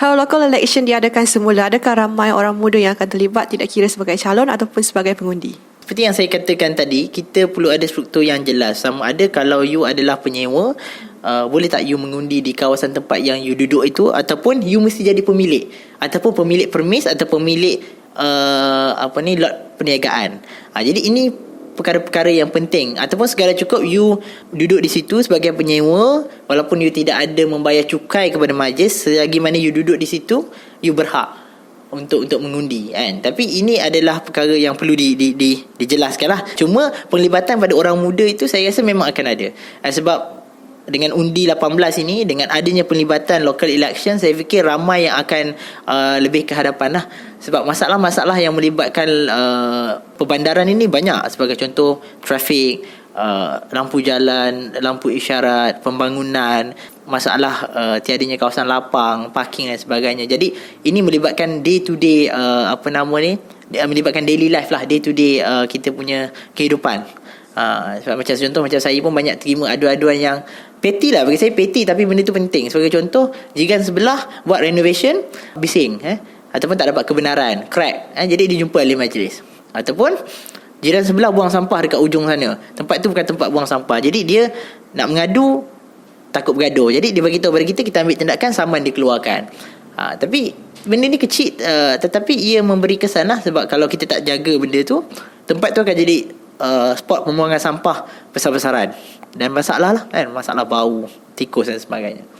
Kalau local election diadakan semula, adakah ramai orang muda yang akan terlibat tidak kira sebagai calon ataupun sebagai pengundi? Seperti yang saya katakan tadi, kita perlu ada struktur yang jelas. Sama ada kalau you adalah penyewa, uh, boleh tak you mengundi di kawasan tempat yang you duduk itu ataupun you mesti jadi pemilik ataupun pemilik permis atau pemilik uh, apa ni lot perniagaan. Uh, jadi ini perkara-perkara yang penting. Ataupun segala cukup you duduk di situ sebagai penyewa walaupun you tidak ada membayar cukai kepada majlis selagi mana you duduk di situ you berhak untuk untuk mengundi kan? Tapi ini adalah perkara yang perlu di, di, di dijelaskan lah. Cuma penglibatan pada orang muda itu saya rasa memang akan ada. Sebab dengan undi 18 ini dengan adanya penlibatan local election saya fikir ramai yang akan uh, lebih ke hadapan lah. Sebab masalah-masalah yang melibatkan uh, perbandaran ini banyak. Sebagai contoh trafik uh, lampu jalan lampu isyarat pembangunan masalah uh, tiadanya kawasan lapang parking dan sebagainya. Jadi ini melibatkan day to day uh, apa nama ni melibatkan daily life lah day to day uh, kita punya kehidupan. Ha, sebab macam contoh macam saya pun banyak terima aduan-aduan yang Peti lah bagi saya peti tapi benda tu penting. Sebagai contoh, jiran sebelah buat renovation bising eh ataupun tak dapat kebenaran, crack eh jadi dijumpa ahli majlis. Ataupun jiran sebelah buang sampah dekat ujung sana. Tempat tu bukan tempat buang sampah. Jadi dia nak mengadu takut bergaduh. Jadi dia bagi tahu kepada kita kita ambil tindakan saman dikeluarkan. Ha, tapi benda ni kecil uh, tetapi ia memberi kesan lah sebab kalau kita tak jaga benda tu tempat tu akan jadi uh, spot pembuangan sampah besar-besaran dan masalah lah kan? Masalah bau tikus dan sebagainya